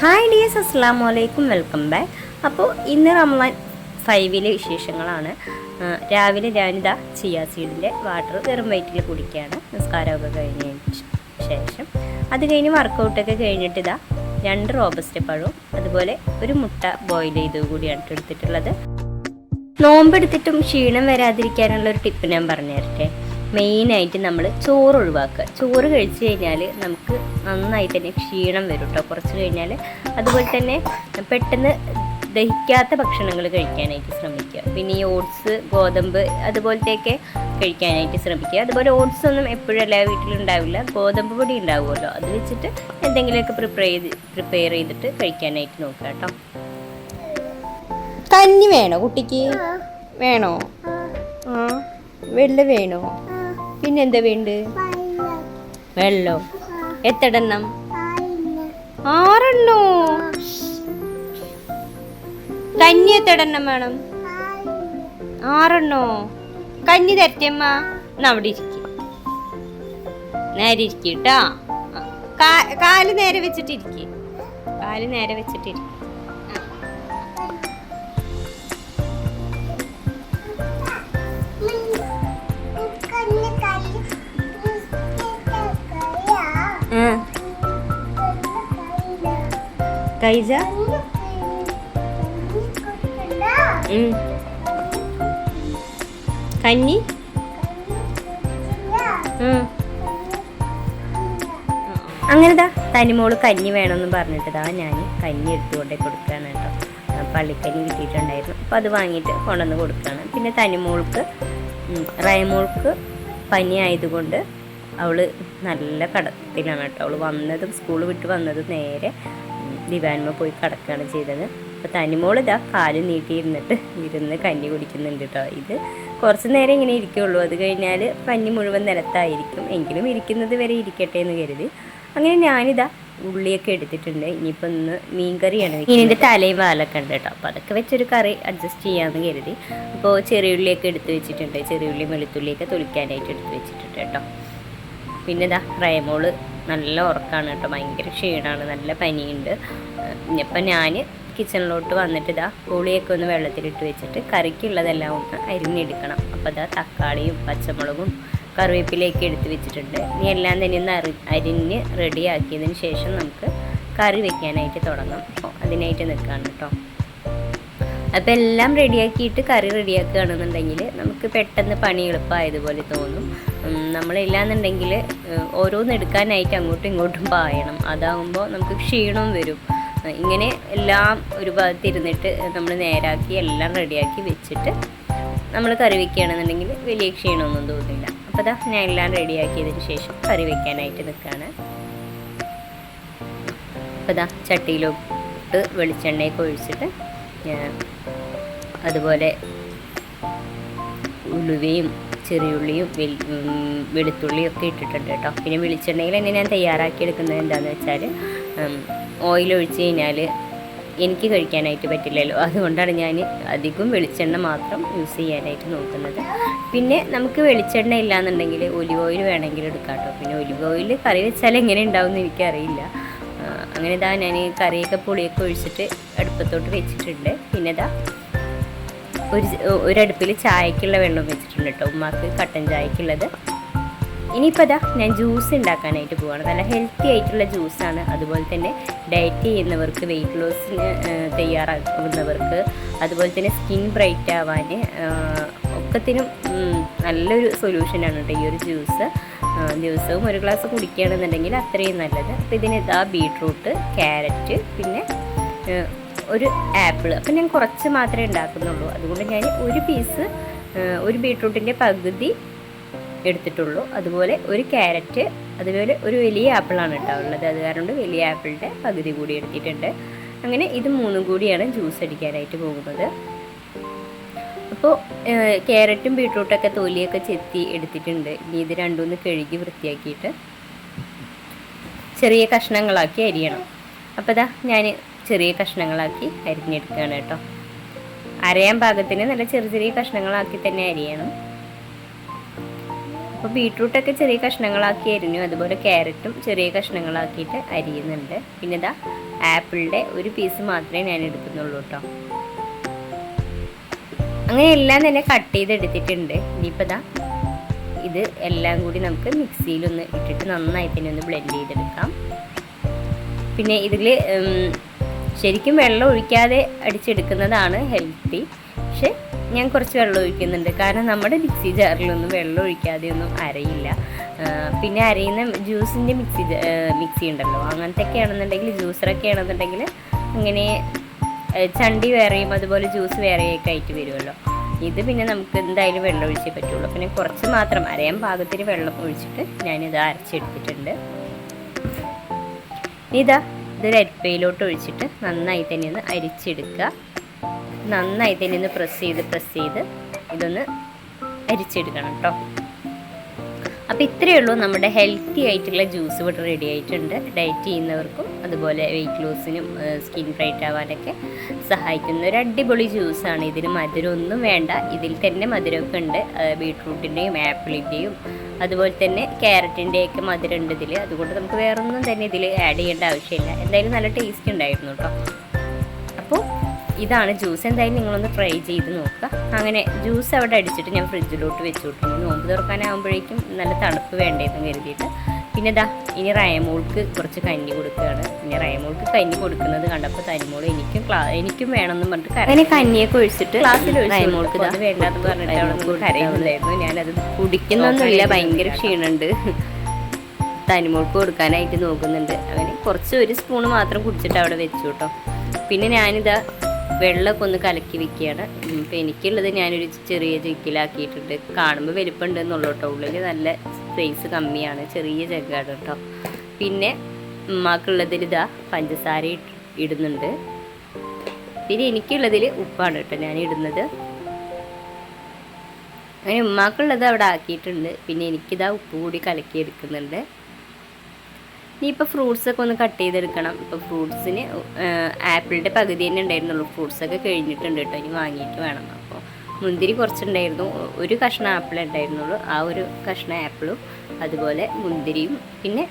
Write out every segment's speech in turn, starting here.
Hi ഡിയസ് അസ്സാം വലൈക്കും welcome back അപ്പോൾ ഇന്ന് റംലാൻ ഫൈവിലെ വിശേഷങ്ങളാണ്. രാവിലെ ഞാനിതാ ചിയാ സീഡിന്റെ വാട്ടർ വെറും വയറ്റിൽ കുടിക്കുകയാണ് നിസ്കാരമൊക്കെ കഴിഞ്ഞതിന് ശ്- ശേഷം. അത് കഴിഞ്ഞ് വർക്കൗട്ടൊക്കെ കഴിഞ്ഞിട്ട് ഇതാ രണ്ട് റോബസ്റ്റ് പഴവും അതുപോലെ ഒരു മുട്ട ബോയിൽ ചെയ്ത് കൂടിയാണ് ട്ടോ എടുത്തിട്ടുള്ളത് നോമ്പെടുത്തിട്ടും ക്ഷീണം വരാതിരിക്കാനുള്ള ഒരു ടിപ്പ് ഞാൻ പറഞ്ഞു തരട്ടെ മെയിനായിട്ട് നമ്മൾ ചോറ് ഒഴിവാക്കുക. ചോറ് കഴിച്ചു കഴിഞ്ഞാൽ നമുക്ക് നന്നായി തന്നെ ക്ഷീണം വരും കേട്ടോ കുറച്ച് കഴിഞ്ഞാൽ അതുപോലെ തന്നെ പെട്ടെന്ന് ദഹിക്കാത്ത ഭക്ഷണങ്ങൾ കഴിക്കാനായിട്ട് ശ്രമിക്കുക. പിന്നെ ഈ ഓട്സ് ഗോതമ്പ് അതുപോലത്തെയൊക്കെ കഴിക്കാനായിട്ട് ശ്രമിക്കുക. അതുപോലെ ഓട്സ് ഒന്നും എപ്പോഴും എല്ലാ വീട്ടിലുണ്ടാവില്ല ഗോതമ്പ് പൊടി ഉണ്ടാവുമല്ലോ. അത് വെച്ചിട്ട് എന്തെങ്കിലുമൊക്കെ പ്രിപ്പയർ ചെയ്ത് പ്രിപ്പയർ ചെയ്തിട്ട് കഴിക്കാനായിട്ട് നോക്കുക കേട്ടോ കഞ്ഞി വേണോ കുട്ടിക്ക്? വേണോ? ആ. വെള്ളം വേണോ? പിന്നെന്താ വേണ്ട? വെള്ളം. എത്തടെണ്ണം ആറെണ്ണോ? കഞ്ഞി എത്തടെണ്ണം വേണം? ആറെണ്ണോ? കഞ്ഞി തരട്ടിയമ്മ എന്നാ അവിടെ ഇരിക്കും. നേരെ ഇരിക്കട്ടാ കാൽ നേരെ വെച്ചിട്ടിരിക്കും കാൽ നേരെ വെച്ചിട്ടിരിക്കും കൈജ. കഞ്ഞി. അങ്ങനെതാ തനിമോൾ കഞ്ഞി വേണമെന്ന് പറഞ്ഞിട്ടതാ ഞാൻ കഞ്ഞി എടുത്തുകൊണ്ടേ കൊടുക്കുകയാണ് കേട്ടോ. പള്ളിക്കഞ്ഞി കിട്ടിയിട്ടുണ്ടായിരുന്നു. അപ്പോൾ അത് വാങ്ങിയിട്ട് കൊണ്ടുവന്ന് കൊടുക്കുകയാണ്. പിന്നെ തനിമോൾക്ക് റയമോൾക്ക് പനി ആയതുകൊണ്ട് അവൾ നല്ല കടത്തിലാണ് കേട്ടോ. അവൾ വന്നതും സ്കൂൾ വിട്ട് വന്നതും നേരെ ദിവാൻമ പോയി കിടക്കുകയാണ് ചെയ്തത്. അപ്പോൾ തനിമോൾ ഇതാ കാൽ നീട്ടിയിരുന്നിട്ട് ഇരുന്ന് കഞ്ഞി കുടിക്കുന്നുണ്ട് കേട്ടോ ഇത് കുറച്ച് നേരം ഇങ്ങനെ ഇരിക്കുള്ളൂ. അത് കഴിഞ്ഞാൽ പഞ്ഞി മുഴുവൻ നിലത്തായിരിക്കും. എങ്കിലും ഇരിക്കുന്നത് വരെ ഇരിക്കട്ടെ എന്ന് കരുതി. അങ്ങനെ ഞാനിതാ ഉള്ളിയൊക്കെ എടുത്തിട്ടുണ്ട്. ഇനിയിപ്പോൾ ഒന്ന് മീൻ കറിയാണ് മീനിന്റെ തലയും വാലൊക്കെ ഉണ്ട് കേട്ടോ അപ്പോൾ അതൊക്കെ വെച്ചൊരു കറി അഡ്ജസ്റ്റ് ചെയ്യാമെന്ന് കരുതി. അപ്പോൾ ചെറിയുള്ളിയൊക്കെ എടുത്ത് വെച്ചിട്ടുണ്ട്. ചെറിയുള്ളിയും വെളുത്തുള്ളിയൊക്കെ തൊലിക്കാനായിട്ട് എടുത്ത് വെച്ചിട്ടുണ്ട് കേട്ടോ പിന്നെ ഇതാ റയമോൾ നല്ല ഉറക്കമാണ് കേട്ടോ. ഭയങ്കര ക്ഷീണമാണ് നല്ല പനിയുണ്ട്. ഇനിയിപ്പോൾ ഞാൻ കിച്ചണിലോട്ട് വന്നിട്ട് ഇതാ പുളിയൊക്കെ ഒന്ന് വെള്ളത്തിലിട്ട് വെച്ചിട്ട് കറിക്കുള്ളതെല്ലാം ഒന്ന് അരിഞ്ഞെടുക്കണം. അപ്പോൾ ഇതാ തക്കാളിയും പച്ചമുളകും കറിവേപ്പിലേക്ക് എടുത്ത് വെച്ചിട്ടുണ്ട്. ഇനി എല്ലാം തന്നെ ഒന്ന് അരി അരിഞ്ഞ് റെഡിയാക്കിയതിന് ശേഷം നമുക്ക് കറി വെക്കാനായിട്ട് തുടങ്ങാം. അപ്പോൾ അതിനായിട്ട് നിൽക്കുകയാണ് കേട്ടോ. അപ്പോൾ എല്ലാം റെഡിയാക്കിയിട്ട് കറി റെഡിയാക്കുകയാണെന്നുണ്ടെങ്കിൽ നമുക്ക് പെട്ടെന്ന് പണി എളുപ്പമായതുപോലെ തോന്നും. നമ്മളില്ലാന്നുണ്ടെങ്കിൽ ഓരോന്ന് എടുക്കാനായിട്ട് അങ്ങോട്ടും ഇങ്ങോട്ടും പായണം. അതാകുമ്പോൾ നമുക്ക് ക്ഷീണവും വരും. ഇങ്ങനെ എല്ലാം ഒരു ഭാഗത്ത് ഇരുന്നിട്ട് നമ്മൾ നേരാക്കി എല്ലാം റെഡിയാക്കി വെച്ചിട്ട് നമ്മൾ കറി വെക്കുകയാണെന്നുണ്ടെങ്കിൽ വലിയ ക്ഷീണമൊന്നും തോന്നില്ല. അപ്പോൾ അതാ ഞാൻ എല്ലാം റെഡിയാക്കിയതിന് ശേഷം കറി വെക്കാനായിട്ട് നിൽക്കുകയാണ് അപ്പോൾ അതാ ചട്ടിയിലോട്ട് വെളിച്ചെണ്ണയൊക്കെ ഒഴിച്ചിട്ട് അതുപോലെ ഉലുവയും ചെറിയുള്ളിയും വെളുത്തുള്ളിയും ഒക്കെ ഇട്ടിട്ടുണ്ട് കേട്ടോ. പിന്നെ വെളിച്ചെണ്ണയിൽ തന്നെ ഞാൻ തയ്യാറാക്കി എടുക്കുന്നത് എന്താണെന്ന് വെച്ചാൽ ഓയിൽ ഒഴിച്ച് കഴിഞ്ഞാൽ എനിക്ക് കഴിക്കാനായിട്ട് പറ്റില്ലല്ലോ. അതുകൊണ്ടാണ് ഞാൻ അധികം വെളിച്ചെണ്ണ മാത്രം യൂസ് ചെയ്യാനായിട്ട് നോക്കുന്നത്. പിന്നെ നമുക്ക് വെളിച്ചെണ്ണ ഇല്ലാന്നുണ്ടെങ്കിൽ ഒലിവ് ഓയിൽ വേണമെങ്കിൽ എടുക്കാം കേട്ടോ. പിന്നെ ഒലിവ് ഓയിൽ കറി വെച്ചാൽ എങ്ങനെ ഉണ്ടാവും എന്ന് എനിക്കറിയില്ല അങ്ങനെ ഇതാ ഞാൻ കറിയൊക്കെ പുളിയൊക്കെ ഒഴിച്ചിട്ട് അടുപ്പത്തോട്ട് വെച്ചിട്ടുണ്ട്. പിന്നെ ഇതാ ഒരു ഒരടുപ്പിൽ ചായക്കുള്ള വെള്ളം വെച്ചിട്ടുണ്ട് കേട്ടോ. ഉമ്മാക്ക് കട്ടൻ ചായക്കുള്ളത്. ഇനിയിപ്പോൾ അതാ ഞാൻ ജ്യൂസ് ഉണ്ടാക്കാനായിട്ട് പോവാണ്. നല്ല ഹെൽത്തി ആയിട്ടുള്ള ജ്യൂസാണ് അതുപോലെ തന്നെ ഡയറ്റ് ചെയ്യുന്നവർക്ക് വെയിറ്റ് ലോസിന് തയ്യാറാക്കുന്നവർക്ക് അതുപോലെ തന്നെ സ്കിൻ ബ്രൈറ്റ് ആവാൻ ഒക്കത്തിനും നല്ലൊരു സൊല്യൂഷനാണ് കേട്ടോ ഈ ഒരു ജ്യൂസ് ദിവസവും ഒരു ഗ്ലാസ് കുടിക്കുകയാണെന്നുണ്ടെങ്കിൽ അത്രയും നല്ലത്. അപ്പോൾ ഇതിന് ഇതാ ബീട്രൂട്ട് ക്യാരറ്റ് പിന്നെ ഒരു ആപ്പിൾ അപ്പം ഞാൻ കുറച്ച് മാത്രമേ ഉണ്ടാക്കുന്നുള്ളൂ. അതുകൊണ്ട് ഞാൻ ഒരു പീസ് ഒരു ബീട്രൂട്ടിന്റെ പകുതി എടുത്തിട്ടുള്ളൂ. അതുപോലെ ഒരു ക്യാരറ്റ് അതുപോലെ ഒരു വലിയ ആപ്പിളാണ് ഉണ്ടാവുള്ളത് അത് കാരണം വലിയ ആപ്പിളിന്റെ പകുതി കൂടി എടുത്തിട്ടുണ്ട്. അങ്ങനെ ഇത് മൂന്നും കൂടിയാണ് ജ്യൂസ് അടിക്കാനായിട്ട് പോകുന്നത്. അപ്പോൾ ക്യാരറ്റും ബീട്രൂട്ടൊക്കെ തൊലിയൊക്കെ ചെത്തി എടുത്തിട്ടുണ്ട്. ഇനി ഇത് രണ്ടുമൊന്ന് കഴുകി വൃത്തിയാക്കിയിട്ട് ചെറിയ കഷ്ണങ്ങളാക്കി അരിയണം. അപ്പോൾ ഇതാ ഞാൻ ചെറിയ കഷ്ണങ്ങളാക്കി അരിഞ്ഞെടുക്കുകയാണ് കേട്ടോ. അരയാൻ പാകത്തിന് നല്ല ചെറിയ ചെറിയ കഷ്ണങ്ങളാക്കി തന്നെ അരിയണം. അപ്പോൾ ബീട്രൂട്ടൊക്കെ ചെറിയ കഷ്ണങ്ങളാക്കി അരിഞ്ഞു. അതുപോലെ ക്യാരറ്റും ചെറിയ കഷ്ണങ്ങളാക്കിയിട്ട് അരിയുന്നുണ്ട്. പിന്നെ ഇതാ ആപ്പിളിന്റെ ഒരു പീസ് മാത്രമേ ഞാൻ എടുക്കുന്നുള്ളൂ കേട്ടോ. അങ്ങനെ എല്ലാം തന്നെ കട്ട് ചെയ്തെടുത്തിട്ടുണ്ട്. ഇനിയിപ്പോൾ ഇതാ ഇത് എല്ലാം കൂടി നമുക്ക് മിക്സിയിലൊന്ന് ഇട്ടിട്ട് നന്നായി തന്നെ ഒന്ന് ബ്ലെൻഡ് ചെയ്തെടുക്കാം. പിന്നെ ഇതിൽ ശരിക്കും വെള്ളം ഒഴിക്കാതെ അടിച്ചെടുക്കുന്നതാണ് ഹെൽത്തി. പക്ഷെ ഞാൻ കുറച്ച് വെള്ളം ഒഴിക്കുന്നുണ്ട്. കാരണം നമ്മുടെ മിക്സി ജാറിലൊന്നും വെള്ളം ഒഴിക്കാതെ ഒന്നും അരയില്ല പിന്നെ അരയുന്ന ജ്യൂസിന്റെ മിക്സി മിക്സി ഉണ്ടല്ലോ. അങ്ങനത്തെ ഒക്കെ ആണെന്നുണ്ടെങ്കിൽ ജ്യൂസറൊക്കെ ആണെന്നുണ്ടെങ്കിൽ ഇങ്ങനെ ചണ്ടി വേറെയും അതുപോലെ ജ്യൂസ് വേറെയൊക്കെ ആയിട്ട് വരുമല്ലോ. ഇത് പിന്നെ നമുക്ക് എന്തായാലും വെള്ളം ഒഴിച്ചേ പറ്റുള്ളൂ. പിന്നെ കുറച്ച് മാത്രം അരയാൻ പാകത്തിന് വെള്ളം ഒഴിച്ചിട്ട് ഞാനിത് അരച്ചെടുത്തിട്ടുണ്ട്. ഇനി ഇതാ അരിപ്പയിലോട്ട് ഒഴിച്ചിട്ട് നന്നായി തന്നെ ഒന്ന് അരിച്ചെടുക്കുക. നന്നായി തന്നെ ഒന്ന് പ്രസ് ചെയ്ത് പ്രസ് ചെയ്ത് ഇതൊന്ന് അരിച്ചെടുക്കണം കേട്ടോ അപ്പോൾ ഇത്രയേ ഉള്ളൂ നമ്മുടെ ഹെൽത്തി ആയിട്ടുള്ള ജ്യൂസ് ഇവിടെ റെഡി ആയിട്ടുണ്ട്. ഡയറ്റ് ചെയ്യുന്നവർക്കും അതുപോലെ വെയിറ്റ് ലോസിനും സ്കിൻ ബ്രൈറ്റ് ആവാനൊക്കെ സഹായിക്കുന്ന ഒരു അടിപൊളി ജ്യൂസാണ് ഇതിന് മധുരമൊന്നും വേണ്ട. ഇതിൽ തന്നെ മധുരമൊക്കെ ഉണ്ട്. ബീട്രൂട്ടിന്റെയും ആപ്പിളിന്റെയും അതുപോലെ തന്നെ ക്യാരറ്റിന്റെയൊക്കെ മധുരം ഉണ്ട് ഇതിൽ അതുകൊണ്ട് നമുക്ക് വേറൊന്നും തന്നെ ഇതിൽ ആഡ് ചെയ്യേണ്ട ആവശ്യമില്ല. എന്തായാലും നല്ല ടേസ്റ്റ് ഉണ്ടായിരുന്നു കേട്ടോ അപ്പോൾ ഇതാണ് ജ്യൂസ് എന്തായാലും നിങ്ങളൊന്ന് ട്രൈ ചെയ്ത് നോക്കുക. അങ്ങനെ ജ്യൂസ് അവിടെ അടിച്ചിട്ട് ഞാൻ ഫ്രിഡ്ജിലോട്ട് വെച്ചു കൊടുക്കുന്നു. നോമ്പ് തുറക്കാനാകുമ്പോഴേക്കും നല്ല തണുപ്പ് വേണ്ടതെന്ന് കരുതിയിട്ട് പിന്നെ ഇതാ ഇനി റയമോൾക്ക് കുറച്ച് കഞ്ഞി കൊടുക്കുകയാണ്. ഇനി റയമോൾക്ക് കഞ്ഞി കൊടുക്കുന്നത് കണ്ടപ്പോൾ തനിമോൾ എനിക്കും എനിക്കും വേണമെന്ന് പറഞ്ഞിട്ട് അങ്ങനെ കഞ്ഞിയൊക്കെ ഒഴിച്ചിട്ട് ക്ലാസ്സിൽ റയമോൾക്ക് ഇത് വേണ്ടാന്ന് പറഞ്ഞിട്ട് അവിടെ കരയുന്നുണ്ടായിരുന്നു. ഞാനത് കുടിക്കുന്നൊന്നുമില്ല ഭയങ്കര ക്ഷീണമുണ്ട് തനിമോൾക്ക് കൊടുക്കാനായിട്ട് നോക്കുന്നുണ്ട്. അങ്ങനെ കുറച്ച് ഒരു സ്പൂണ് മാത്രം കുടിച്ചിട്ട് അവിടെ വെച്ചു കേട്ടോ. പിന്നെ ഞാനിതാ വെള്ളമൊക്കെ ഒന്ന് കലക്കി വെക്കുകയാണ്. ഇപ്പം എനിക്കുള്ളത് ഞാനൊരു ചെറിയ ചിക്കിലാക്കിയിട്ടുണ്ട് കാണുമ്പോൾ വലിപ്പമുണ്ട് എന്നുള്ളൂ കേട്ടോ. ഉള്ളിൽ നല്ല സ്പേസ് കമ്മിയാണ് ചെറിയ ജഗ്ഗാണ് കേട്ടോ പിന്നെ ഉമ്മാക്കുള്ളതിൽ ഇതാ പഞ്ചസാര ഇടുന്നുണ്ട്. പിന്നെ എനിക്കുള്ളതിൽ ഉപ്പാണ് കേട്ടോ ഞാൻ ഇടുന്നത്. അങ്ങനെ ഉമ്മാക്കുള്ളത് അവിടെ ആക്കിയിട്ടുണ്ട്. പിന്നെ എനിക്കിതാ ഉപ്പ് കൂടി കലക്കി എടുക്കുന്നുണ്ട് ഇനി ഇപ്പം ഫ്രൂട്ട്സൊക്കെ ഒന്ന് കട്ട് ചെയ്തെടുക്കണം. ഇപ്പോൾ ഫ്രൂട്ട്സിന് ആപ്പിളിന്റെ പകുതി തന്നെ ഉണ്ടായിരുന്നുള്ളൂ. ഫ്രൂട്ട്സൊക്കെ കഴിഞ്ഞിട്ടുണ്ട് കേട്ടോ ഇനി വാങ്ങിയിട്ട് വേണം. മുന്തിരി കുറച്ചുണ്ടായിരുന്നു. ഒരു കഷ്ണം ആപ്പിൾ ഉണ്ടായിരുന്നുള്ളൂ. ആ ഒരു കഷ്ണം ആപ്പിളും അതുപോലെ മുന്തിരിയും പിന്നെ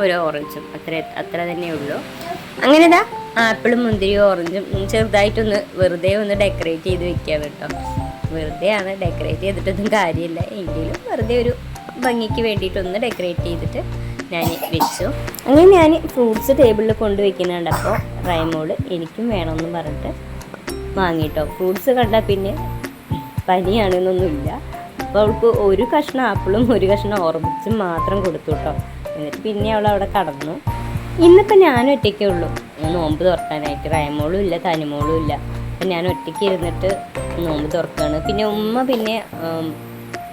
ഒരു ഓറഞ്ചും. അത്ര അത്ര തന്നെ ഉള്ളൂ. അങ്ങനെ ഇതാ ആപ്പിളും മുന്തിരിയും ഓറഞ്ചും ചെറുതായിട്ടൊന്ന് വെറുതെ ഒന്ന് ഡെക്കറേറ്റ് ചെയ്ത് വെക്കുകയാണ് കേട്ടോ. വെറുതെ ആണ് ഡെക്കറേറ്റ് ചെയ്തിട്ടൊന്നും കാര്യമില്ല. എങ്കിലും വെറുതെ ഒരു ഭംഗിക്ക് വേണ്ടിയിട്ടൊന്ന് ഡെക്കറേറ്റ് ചെയ്തിട്ട് ഞാൻ വെച്ചു. അങ്ങനെ ഞാൻ ഫ്രൂട്ട്സ് ടേബിളിൽ കൊണ്ടുവയ്ക്കുന്നുണ്ട് അപ്പോൾ റൈമോൾ എനിക്കും വേണമെന്ന് പറഞ്ഞിട്ട് വാങ്ങിട്ടോ. ഫ്രൂട്ട്സ് കണ്ടാൽ പിന്നെ പനിയാണെന്നൊന്നുമില്ല. അപ്പോൾ അവൾക്ക് ഒരു കഷ്ണം ആപ്പിളും ഒരു കഷ്ണം ഓർമ്മിച്ചും മാത്രം കൊടുത്തു കേട്ടോ. എന്നിട്ട് പിന്നെ അവൾ അവിടെ കടന്നു. ഇന്നിപ്പോൾ ഞാൻ ഒറ്റയ്ക്കേ ഉള്ളൂ. നോമ്പ് തുറക്കാനായിട്ട് റയമോളും ഇല്ല തനിമോളും ഇല്ല. അപ്പം ഞാൻ ഒറ്റയ്ക്ക് ഇരുന്നിട്ട് നോമ്പ് തുറക്കുകയാണ് പിന്നെ ഉമ്മ പിന്നെ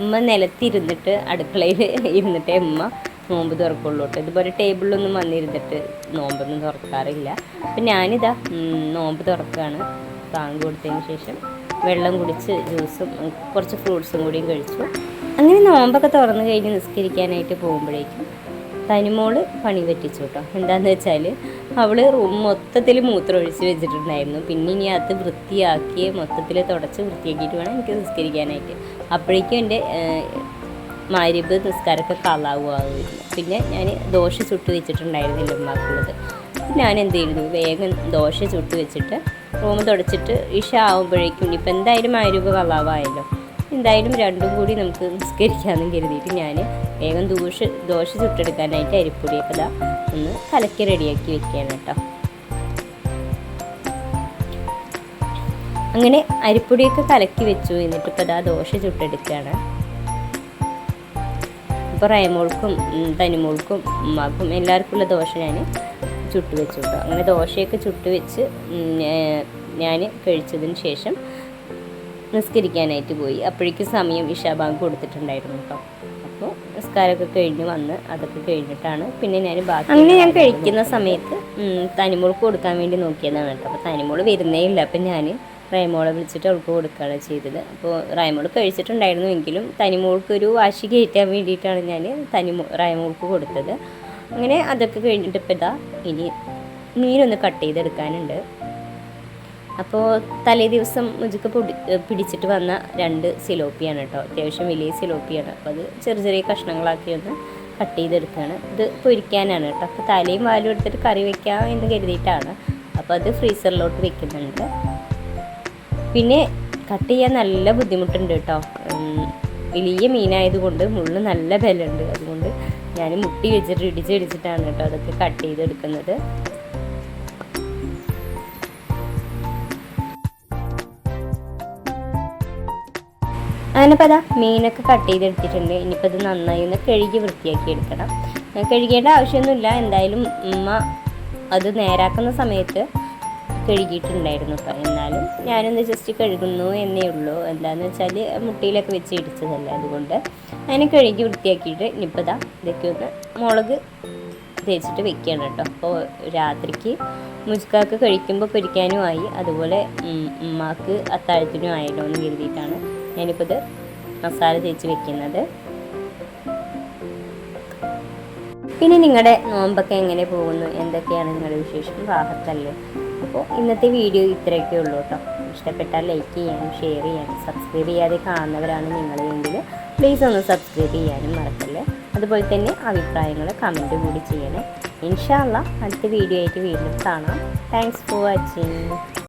ഉമ്മ നിലത്തിരുന്നിട്ട് അടുക്കളയിൽ ഇരുന്നിട്ടേ ഉമ്മ നോമ്പ് തുറക്കുള്ളൂ കേട്ടോ. ഇതുപോലെ ടേബിളിലൊന്നും വന്നിരുന്നിട്ട് നോമ്പൊന്നും തുറക്കാറില്ല. അപ്പം ഞാനിതാ നോമ്പ് തുറക്കുകയാണ് താങ്ക് കൊടുത്തതിന് ശേഷം വെള്ളം കുടിച്ച് ജ്യൂസും കുറച്ച് ഫ്രൂട്ട്സും കൂടിയും കഴിച്ചു. അങ്ങനെ നോമ്പൊക്കെ തുറന്നു കഴിഞ്ഞ് നിസ്കരിക്കാനായിട്ട് പോകുമ്പോഴേക്കും തനിമോൾ പണി പറ്റിച്ചു കേട്ടോ. എന്താന്ന് വെച്ചാൽ അവൾ റൂം മൊത്തത്തിൽ മൂത്രം ഒഴിച്ച് വെച്ചിട്ടുണ്ടായിരുന്നു. പിന്നെ ഇനി അത് വൃത്തിയാക്കി മൊത്തത്തിൽ തുടച്ച് വൃത്തിയാക്കിയിട്ട് വേണം എനിക്ക് നിസ്കരിക്കാനായിട്ട്. അപ്പോഴേക്കും എന്റെ മാരിബ് നിസ്കാരമൊക്കെ കളാവുമായിരുന്നു പിന്നെ ഞാൻ ദോശ ചുട്ട് വെച്ചിട്ടുണ്ടായിരുന്നില്ല ഉമ്മാക്കുള്ളത്. ഞാൻ എന്ത് ചെയ്തു വേഗം ദോശ ചുട്ട് വെച്ചിട്ട് റൂം തുടച്ചിട്ട് ഇഷ ആവുമ്പോഴേക്കും ഇപ്പം എന്തായാലും ആയിരം രൂപ കളാവായല്ലോ എന്തായാലും രണ്ടും കൂടി നമുക്ക് നിസ്കരിക്കാമെന്ന് കരുതിയിട്ട് ഞാൻ വേഗം ദോശ ദോശ ചുട്ടെടുക്കാനായിട്ട് അരിപ്പൊടിയൊക്കെ ഇതാ ഒന്ന് കലക്കി റെഡിയാക്കി വെക്കുകയാണ് കേട്ടോ. അങ്ങനെ അരിപ്പൊടിയൊക്കെ കലക്കി വെച്ചു എന്നിട്ട് ഇപ്പോൾ ഇതാ ദോശ ചുട്ടെടുക്കുകയാണ് ഇപ്പോൾ റയമോൾക്കും തനിമോൾക്കും ഉമ്മാക്കും എല്ലാവർക്കും ഉള്ള ദോശ ഞാൻ ചുട്ട് വെച്ചു കേട്ടോ അങ്ങനെ ദോശയൊക്കെ ചുട്ട് വെച്ച് ഞാൻ കഴിച്ചതിന് ശേഷം നിസ്കരിക്കാനായിട്ട് പോയി. അപ്പോഴേക്കും സമയം ഇഷാബാങ്ക് കൊടുത്തിട്ടുണ്ടായിരുന്നു കേട്ടോ. അപ്പോൾ നിസ്കാരമൊക്കെ കഴിഞ്ഞ് വന്ന് അതൊക്കെ കഴിഞ്ഞിട്ടാണ് പിന്നെ ഞാൻ ബാക്കി അങ്ങനെ ഞാൻ കഴിക്കുന്ന സമയത്ത് തനിമുൾ തനിമോൾക്ക് കൊടുക്കാൻ വേണ്ടി നോക്കിയതാണ് കേട്ടോ. അപ്പോൾ തനിമോൾ വരുന്നേ ഇല്ല. അപ്പം ഞാൻ റൈമോളെ വിളിച്ചിട്ട് അവൾക്ക് കൊടുക്കുകയാണ് ചെയ്തത്. അപ്പോൾ റൈമോൾ കഴിച്ചിട്ടുണ്ടായിരുന്നു എങ്കിലും തനിമോൾക്ക് ഒരു വാശി കയറ്റാൻ വേണ്ടിയിട്ടാണ് ഞാൻ തനിമോ റൈമോൾക്ക് കൊടുത്തത്. അങ്ങനെ അതൊക്കെ കഴിഞ്ഞിട്ട് ഇപ്പോൾ ഇതാ ഇനി മീനൊന്ന് കട്ട് ചെയ്തെടുക്കാനുണ്ട്. അപ്പോൾ തലേ ദിവസം മുജുക്ക് പൊടി പിടിച്ചിട്ട് വന്ന രണ്ട് സിലോപ്പിയാണ് കേട്ടോ. അത്യാവശ്യം വലിയ സിലോപ്പിയാണ്. അപ്പോൾ അത് ചെറിയ ചെറിയ കഷ്ണങ്ങളാക്കി ഒന്ന് കട്ട് ചെയ്തെടുക്കുകയാണ് ഇത് പൊരിക്കാനാണ് കേട്ടോ. അപ്പോൾ തലയും വാലും എടുത്തിട്ട് കറി വെക്കാം എന്ന് കരുതിയിട്ടാണ്. അപ്പോൾ അത് ഫ്രീസറിലോട്ട് വെക്കുന്നുണ്ട്. പിന്നെ കട്ട് ചെയ്യാൻ നല്ല ബുദ്ധിമുട്ടുണ്ട് കേട്ടോ. വലിയ മീനായതുകൊണ്ട് മുള്ള് നല്ല ബലമുണ്ട്. അതുകൊണ്ട് ഞാൻ മുട്ടി വെച്ചിട്ട് ഇടിച്ച് ഇടിച്ചിട്ടാണ് കേട്ടോ അതൊക്കെ കട്ട് ചെയ്തെടുക്കുന്നത്. അങ്ങനെ പല മീനൊക്കെ കട്ട് ചെയ്തെടുത്തിട്ടുണ്ട്. ഇനിയിപ്പോൾ ഇത് നന്നായി ഒന്ന് കഴുകി വൃത്തിയാക്കി എടുക്കണം. കഴുകേണ്ട ആവശ്യമൊന്നുമില്ല. എന്തായാലും ഉമ്മ അത് നേരാക്കുന്ന സമയത്ത് കഴുകിയിട്ടുണ്ടായിരുന്നു കേട്ടോ എന്നാലും ഞാനൊന്ന് ജസ്റ്റ് കഴുകുന്നു എന്നേ ഉള്ളൂ. എന്താണെന്ന് വെച്ചാൽ മുട്ടിയിലൊക്കെ വെച്ച് ഇടിച്ചതല്ല അതുകൊണ്ട് അതിനെ കഴുകി വൃത്തിയാക്കിയിട്ട് ഇനിയിപ്പോൾ ഇതാ ഇതൊക്കെ ഒന്ന് മുളക് തേച്ചിട്ട് വെക്കുകയാണ് കേട്ടോ അപ്പോൾ രാത്രിക്ക് മുസ്കാക്ക് കഴിക്കുമ്പോൾ പൊരിക്കാനും ആയി. അതുപോലെ ഉമ്മാക്ക് അത്താഴത്തിനും ആയല്ലോ എന്ന് കരുതിയിട്ടാണ് ഞാനിപ്പോൾ ഇത് മസാല തേച്ച് വെക്കുന്നത്. പിന്നെ നിങ്ങളുടെ നോമ്പൊക്കെ എങ്ങനെ പോകുന്നു? എന്തൊക്കെയാണ് നിങ്ങളുടെ വിശേഷം? റാഹത്തല്ലേ? അപ്പോൾ ഇന്നത്തെ വീഡിയോ ഇത്രയൊക്കെ ഉള്ളൂ കേട്ടോ. ഇഷ്ടപ്പെട്ടാൽ ലൈക്ക് ചെയ്യാനും ഷെയർ ചെയ്യാനും സബ്സ്ക്രൈബ് ചെയ്യാതെ കാണുന്നവരാണ് നിങ്ങളെങ്കിൽ പ്ലീസ് ഒന്ന് സബ്സ്ക്രൈബ് ചെയ്യാനും മറക്കല്ലേ. അതുപോലെ തന്നെ അഭിപ്രായങ്ങൾ കമന്റ് കൂടി ചെയ്യണേ. ഇൻഷാല്ല അടുത്ത വീഡിയോ ആയിട്ട് വീണ്ടും കാണാം. Thanks for watching